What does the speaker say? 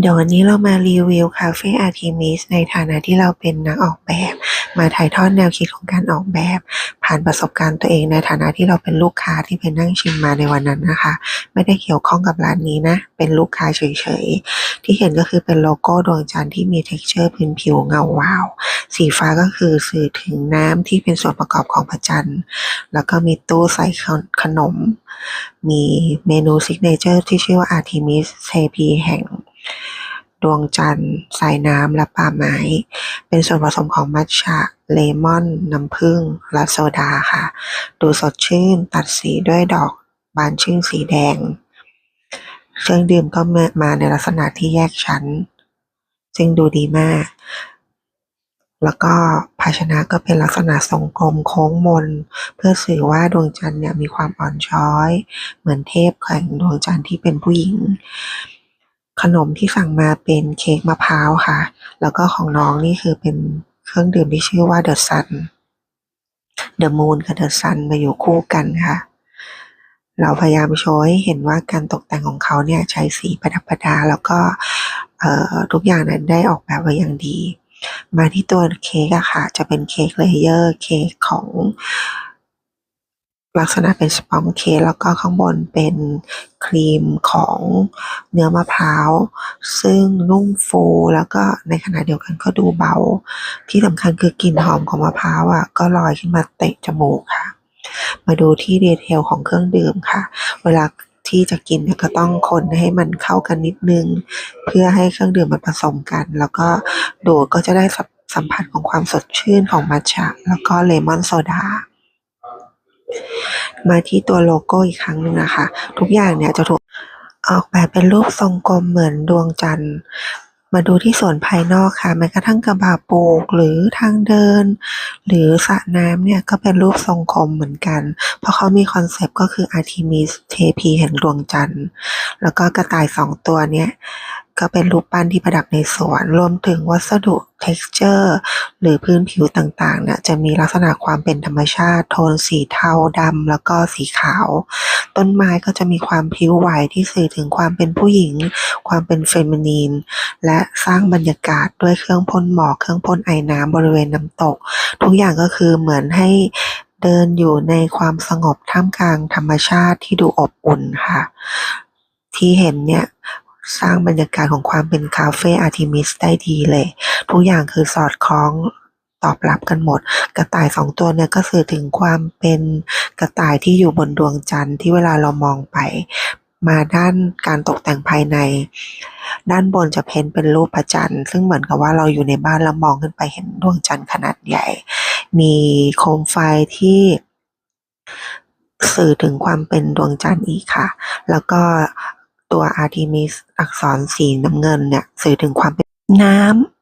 เดี๋ยววันนี้เรามารีวิวคาเฟ่อาร์ทิมิสในฐานะที่เราเป็นนักออกแบบ มาถ่ายทอดแนวคิดของการออกแบบ ผ่านประสบการณ์ตัวเองในฐานะที่เราเป็นลูกค้าที่ไปนั่งชิมมาในวันนั้นนะคะ ไม่ได้เกี่ยวข้องกับร้านนี้นะ เป็นลูกค้าเฉยๆ ที่เห็นก็คือเป็นโลโก้ดวงจันทร์ที่มี t e x t อร์พื้นผิวเงาวาว สีฟ้าก็คือสื่อถึงน้ำที่เป็นส่วนประกอบของพระจันทร์ แล้วก็มีตู้ใส่ขนม มีเมนูซิกเนเจอร์ที่ชื่อว่าอาร์ทิมิสเทพีแห่ง ดวงจันทร์สายน้ำ และป่าไม้ เป็นส่วนผสมของมัทฉะ เลมอน น้ำผึ้ง และโซดาค่ะ ดูสดชื่น ตัดสีด้วยดอกบานชื่นสีแดง เครื่องดื่มก็มาในลักษณะที่แยกชั้น ซึ่งดูดีมาก แล้วก็ภาชนะก็เป็นลักษณะทรงกลมโค้งมน เพื่อสื่อว่าดวงจันทร์เนี่ยมีความอ่อนช้อย เหมือนเทพแห่งดวงจันทร์ที่เป็นผู้หญิง ขนมที่สั่งมาเป็นเค้กมะพร้าวค่ะ แล้วก็ของน้องนี่คือเป็นเครื่องดื่มที่ชื่อว่า The Sun The Moon กับ The Sun มาอยู่คู่กันค่ะ เราพยายามโชว์ให้เห็นว่าการตกแต่งของเขาเนี่ยใช้สีประดับประดา แล้วก็ทุกอย่างนั้นได้ออกแบบไว้อย่างดี มาที่ตัวเค้กอะค่ะ จะเป็นเค้กเลเยอร์เค้กของ ลักษณะเป็นสปอนเค้กแล้วก็ข้างบนเป็นครีมของเนื้อมะพร้าว ซึ่งนุ่มฟูแล้วก็ในขณะเดียวกันก็ดูเบา ที่สำคัญคือกลิ่นหอมของมะพร้าวอะก็ลอยขึ้นมาเตะจมูกค่ะ มาดูที่ดีเทลของเครื่องดื่มค่ะ เวลาที่จะกินเนี่ยก็ต้องคนให้มันเข้ากันนิดนึง เพื่อให้เครื่องดื่มมันผสมกัน แล้วก็ดูดก็จะได้สัมผัสของความสดชื่นของมัทฉะแล้วก็เลมอนโซดา มาที่ตัวโลโก้อีกครั้งหนึ่งนะคะ ทุกอย่างเนี่ยจะถูกออกแบบเป็นรูปทรงกลมเหมือนดวงจันทร์ มาดูที่ส่วนภายนอกค่ะแม้กระทั่งกระบะปลูกหรือทางเดิน หรือสระน้ำเนี่ยก็เป็นรูปทรงกลมเหมือนกัน เพราะเขามีคอนเซปต์ก็คืออาร์ทิมิสเทพีแห่งดวงจันทร์ แล้วก็กระต่ายสองตัวเนี้ย ก็เป็นรูปปั้นที่ประดับในสวนรวมถึงวัสดุ texture หรือพื้นผิวต่างๆเนี่ยจะมีลักษณะความเป็นธรรมชาติ โทนสีเทาดำแล้วก็สีขาว ต้นไม้ก็จะมีความพลิ้วไหวที่สื่อถึงความเป็นผู้หญิง ความเป็นเฟมินีน และสร้างบรรยากาศด้วยเครื่องพ่นหมอกเครื่องพ่นไอน้ำบริเวณน้ำตก ทุกอย่างก็คือเหมือนให้เดินอยู่ในความสงบท่ามกลางธรรมชาติที่ดูอบอุ่นค่ะ ที่เห็นเนี่ย สร้างบรรยากาศของความเป็นคาเฟ่อาร์ทิมิสได้ดีเลย ทุกอย่างคือสอดคล้องตอบรับกันหมด กระต่ายสองตัวเนี่ยก็สื่อถึงความเป็นกระต่ายที่อยู่บนดวงจันทร์ที่เวลาเรามองไป มาด้านการตกแต่งภายใน ด้านบนจะเพ้นเป็นรูปพระจันทร์ซึ่งเหมือนกับว่าเราอยู่ในบ้านแล้วมองขึ้นไปเห็นดวงจันทร์ขนาดใหญ่ มีโคมไฟที่สื่อถึงความเป็นดวงจันทร์อีกค่ะ แล้วก็ ตัวอาร์ทิมิสอักษรสีน้ำเงินเนี่ยสื่อถึงความเป็นน้ำ